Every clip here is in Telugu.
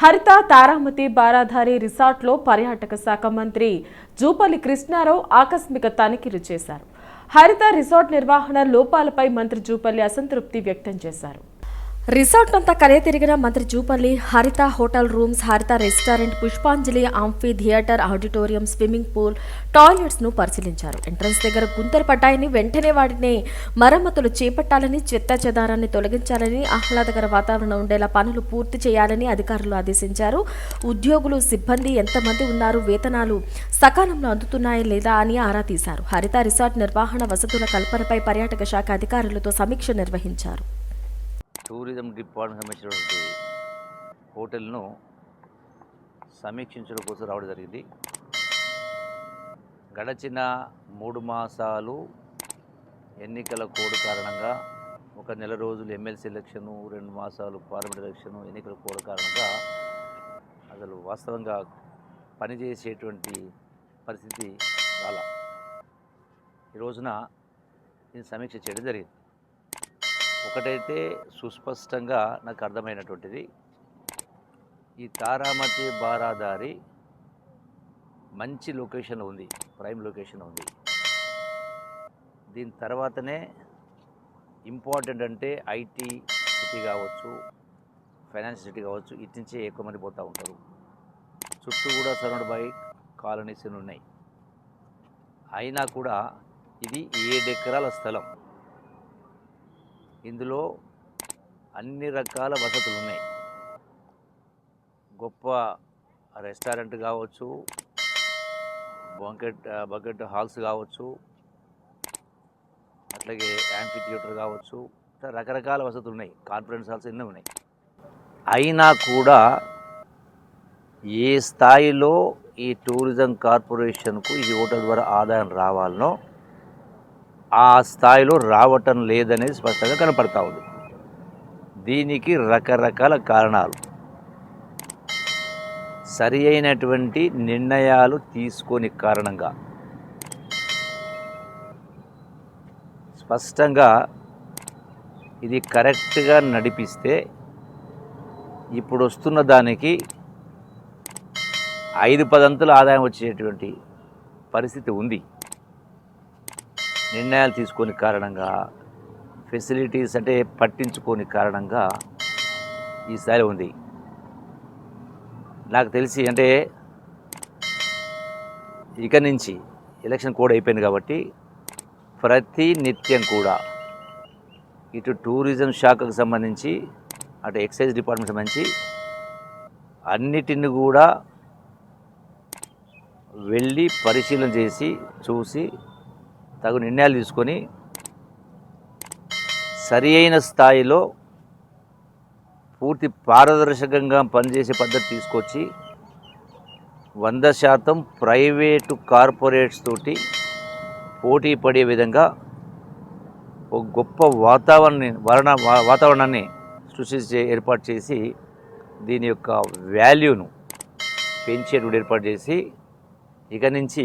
హరిత తారామతి బారాధారి రిసార్ట్లో పర్యాటక శాఖ మంత్రి జూపల్లి కృష్ణారావు ఆకస్మిక తనిఖీలు చేశారు. హరిత రిసార్ట్ నిర్వహణ లోపాలపై మంత్రి జూపల్లి అసంతృప్తి వ్యక్తం చేశారు. రిసార్ట్ అంతా కలే తిరిగిన మంత్రి Jupally Haritha hotel rooms Haritha restaurant Pushpanjali amphitheatre auditorium swimming pool టాయిలెట్స్ను పరిశీలించారు. ఎంట్రన్స్ దగ్గర గుంతలు పడ్డాయని వెంటనే వాటిని మరమ్మతులు చేపట్టాలని చెత్త చెదారాన్ని తొలగించాలని ఆహ్లాదకర వాతావరణం ఉండేలా పనులు పూర్తి చేయాలని అధికారులు ఆదేశించారు. ఉద్యోగులు సిబ్బంది ఎంతమంది ఉన్నారు వేతనాలు సకాలంలో అందుతున్నాయా లేదా అని ఆరా తీశారు. హరిత రిసార్ట్ నిర్వహణ వసతుల కల్పనపై పర్యాటక శాఖ అధికారులతో సమీక్ష నిర్వహించారు. టూరిజం డిపార్ట్మెంట్ సంబంధించినటువంటి హోటల్ను సమీక్షించడం కోసం రావడం జరిగింది. గడచిన మూడు మాసాలు ఎన్నికల కోడ్ కారణంగా ఒక నెల రోజులు ఎమ్మెల్సీ ఎలక్షను రెండు మాసాలు పార్లమెంట్ ఎలక్షను ఎన్నికల కోడ్ కారణంగా అసలు వాస్తవంగా పనిచేసేటువంటి పరిస్థితి రాలా. ఈ రోజున ఇది సమీక్ష చేయడం జరిగింది. ఒకటైతే సుస్పష్టంగా నాకు అర్థమైనటువంటిది. ఈ తారామతి బారాదారి మంచి లొకేషన్ ఉంది ప్రైమ్ లొకేషన్ ఉంది. దీని తర్వాతనే ఇంపార్టెంట్ అంటే ఐటీ సిటీ కావచ్చు ఫైనాన్స్ సిటీ కావచ్చు ఇటు నుంచే ఎక్కువ మంది పోతూ ఉంటారు. చుట్టూ కూడా సరౌండ్ బై కాలనీస్ ఉన్నాయి. అయినా కూడా ఇది ఏడు ఎకరాల స్థలం. ఇందులో అన్ని రకాల వసతులు ఉన్నాయి గొప్ప రెస్టారెంట్ కావచ్చు బంకెట్ బకెట్ హాల్స్ కావచ్చు అట్లాగే యాంఫీ థియేటర్ కావచ్చు ఇట్లా రకరకాల వసతులు ఉన్నాయి కాన్ఫరెన్స్ హాల్స్ ఎన్నో ఉన్నాయి. అయినా కూడా ఏ స్థాయిలో ఈ టూరిజం కార్పొరేషన్కు ఈ హోటల్ ద్వారా ఆదాయం రావాలనో ఆ స్థాయిలో రావటం లేదనేది స్పష్టంగా కనపడతా ఉంది. దీనికి రకరకాల కారణాలు. సరి అయినటువంటి నిర్ణయాలు తీసుకొని కారణంగా. స్పష్టంగా ఇది కరెక్ట్గా నడిపిస్తే ఇప్పుడు వస్తున్న దానికి ఐదు పదంతుల ఆదాయం వచ్చేటువంటి పరిస్థితి ఉంది. నిర్ణయాలు తీసుకొని కారణంగా ఫెసిలిటీస్ అంటే పట్టించుకోని కారణంగా ఈ ఉంది. నాకు తెలిసి అంటే ఇక నుంచి ఎలక్షన్ కోడ్ అయిపోయింది కాబట్టి ప్రతి నిత్యం కూడా ఇటు టూరిజం శాఖకు సంబంధించి అటు ఎక్సైజ్ డిపార్ట్మెంట్ సంబంధించి అన్నిటిని కూడా వెళ్ళి పరిశీలన చేసి చూసి తగు నిర్ణయాలు తీసుకొని సరి అయిన స్థాయిలో పూర్తి పారదర్శకంగా పనిచేసే పద్ధతి తీసుకొచ్చి వంద శాతం ప్రైవేటు కార్పొరేట్స్ తోటి పోటీ పడే విధంగా ఒక గొప్ప వాతావరణాన్ని వరణ వా- వాతావరణాన్ని సృష్టించే ఏర్పాటు చేసి దీని యొక్క వాల్యూను పెంచేటువంటి ఏర్పాటు చేసి ఇక నుంచి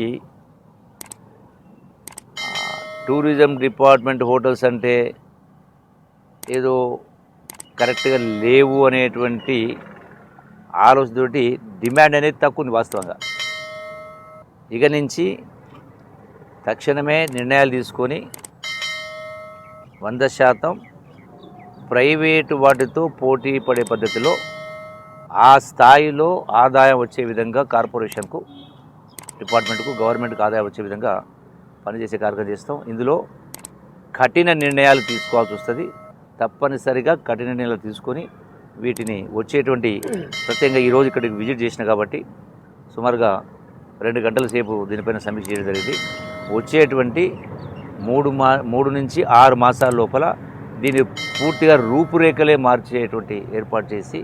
టూరిజం డిపార్ట్మెంట్ హోటల్స్ అంటే ఏదో కరెక్ట్గా లేవు అనేటువంటి ఆలోచనతోటి డిమాండ్ అనేది తక్కువ ఉంది వాస్తవంగా. ఇక నుంచి తక్షణమే నిర్ణయాలు తీసుకొని వంద శాతం ప్రైవేటు వాటితో పోటీ పడే పద్ధతిలో ఆ స్థాయిలో ఆదాయం వచ్చే విధంగా కార్పొరేషన్కు డిపార్ట్మెంట్కు గవర్నమెంట్కు ఆదాయం వచ్చే విధంగా పనిచేసే కార్యక్రమం చేస్తాం. ఇందులో కఠిన నిర్ణయాలు తీసుకోవాల్సి వస్తుంది. తప్పనిసరిగా కఠిన నిర్ణయాలు తీసుకొని వీటిని వచ్చేటువంటి ప్రత్యేకంగా ఈరోజు ఇక్కడికి విజిట్ చేసిన కాబట్టి సుమారుగా రెండు గంటల సేపు దీనిపైన సమీక్ష చేయడం జరిగింది. వచ్చేటువంటి మూడు మా మూడు నుంచి ఆరు మాసాల లోపల దీన్ని పూర్తిగా రూపురేఖలే మార్చేటువంటి ఏర్పాటు చేసి